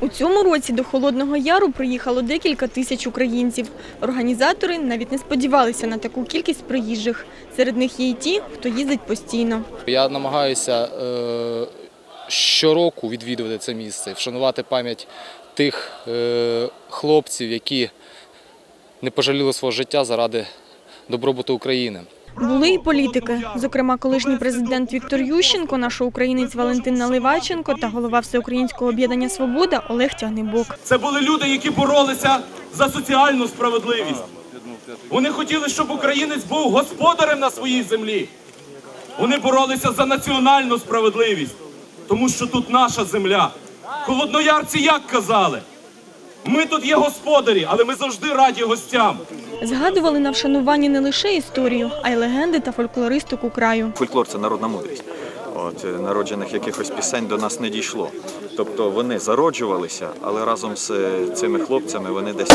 У цьому році до Холодного Яру приїхало декілька тисяч українців. Організатори навіть не сподівалися на таку кількість приїжджих. Серед них є й ті, хто їздить постійно. Я намагаюся е, щороку відвідувати це місце, вшанувати пам'ять тих е, хлопців, які не пожаліли свого життя заради добробуту України. Були і політики, зокрема, колишній президент Віктор Ющенко, наш українець Валентин Наливайченко та голова Всеукраїнського об'єднання Свобода Олег Тягнебок. Це були люди, які боролися за соціальну справедливість. Вони хотіли, щоб українець був господарем на своїй землі. Вони боролися за національну справедливість, тому що тут наша земля. Холодноярці як казали? Ми тут є господарі, але ми завжди раді гостям. Згадували на вшануванні не лише історію, а й легенди та фольклористику краю. Фольклор це народна мудрість. От, е, народжених якихось пісень до нас не дійшло. Тобто вони зароджувалися, але разом з е, цими хлопцями вони десь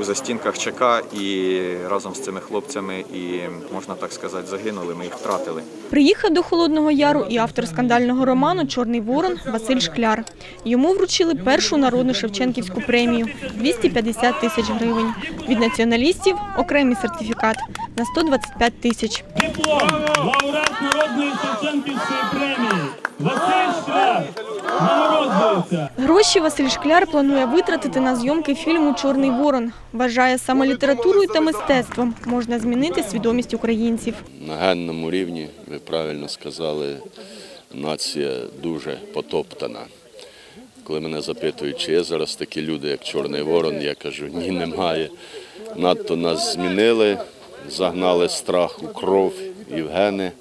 у застінках ЧК і разом з цими хлопцями і, можна так сказати, загинули, ми їх втратили. Приїхав до Холодного Яру і автор скандального роману Чорний ворон Василь Шкляр. Йому вручили першу народну Шевченківську премію 250 тисяч гривень. Від націоналістів окремий сертифікат на 125 тисяч. Диплом лауреат народної Шевченківської премії Василь Шкляр нагороджується. Гроші Василь Шкляр планує витратити на зйомки фільму Чорний ворон. Вважає, саме літературою та мистецтвом можна змінити свідомість українців. На генному рівні, ви правильно сказали, нація дуже потоптана. Коли мене запитують, чи є зараз такі люди, як Чорний Ворон, я кажу, ні, немає. Надто нас змінили, загнали страх у кров і в гени.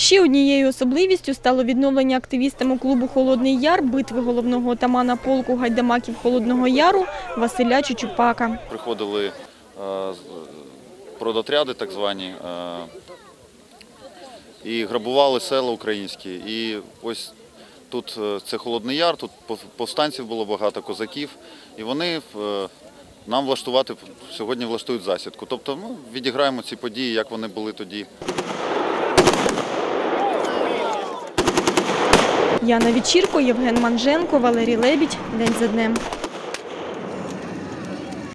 Ще однією особливістю стало відновлення активістами клубу Холодний Яр битви головного отамана полку гайдамаків Холодного Яру Василя Чучупака. приходили е, продотряди, так звані, е, і грабували села українські. І ось тут е, це Холодний Яр, тут пов- повстанців було багато козаків, і вони нам влаштувати сьогодні влаштують засідку. Тобто ну, відіграємо ці події, як вони були тоді. Яна Вечірко, Євген Манженко, Валерій Лебідь. День за днем.